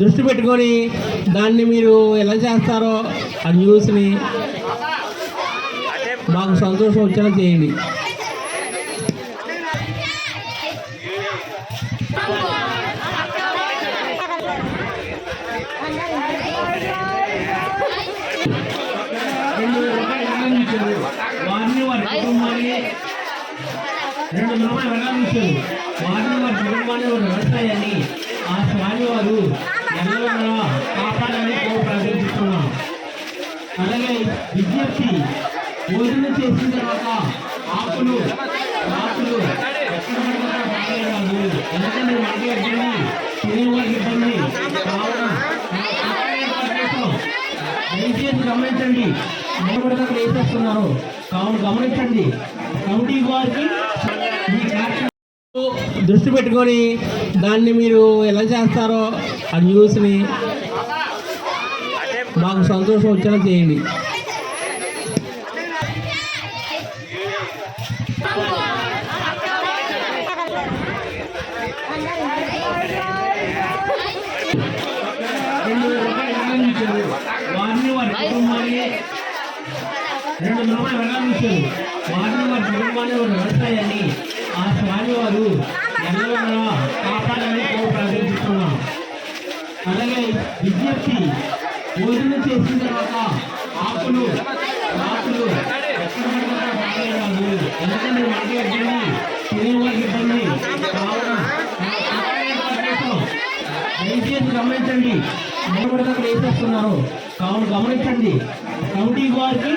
దృష్టి పెట్టుకొని దాన్ని మీరు ఎలా చేస్తారో ఆ న్యూస్ని మాకు సంతోషం వచ్చేలా చేయండి. రెండు రూపాయలు వెళ్ళనిచ్చారు వారిని వారి కుటుంబాన్ని రెండు రూపాయలు వెళ్ళనిచ్చారు వారిని వారి కుటుంబాన్ని వ్యవసాయాన్ని విజ్ఞప్తి భోజనం చేసిన తర్వాత ఆకులు ఆకులు ఎందుకంటే మనకి ఇబ్బంది తినేవారికి ఇబ్బంది కావున దయచేసి గమనించండి నిలబడితే వేసేస్తున్నారు కావున గమనించండి కమిటీ వారికి దృష్టి పెట్టుకొని దాన్ని మీరు ఎలా చేస్తారో ఆ న్యూస్ని మాకు సంతోషం వచ్చేలా చేయండి వారిని వారి కుటుంబాన్ని రెండు రూపాయలు వెళ్ళనిచ్చారు వారిని వారి కుటుంబాన్ని వారి వ్యవసాయాన్ని ఆ స్వామి వారు ఎల్లవేళలా కాపాడాలని ప్రార్థిస్తున్నాం అలాగే విజ్ఞప్తి భోజనం చేసిన తర్వాత ఆకులు ఇబ్బంది. దయచేసి గమనించండి. నిలబడితే వేసేస్తున్నారు కావున గమనించండి. కమిటీ వారికి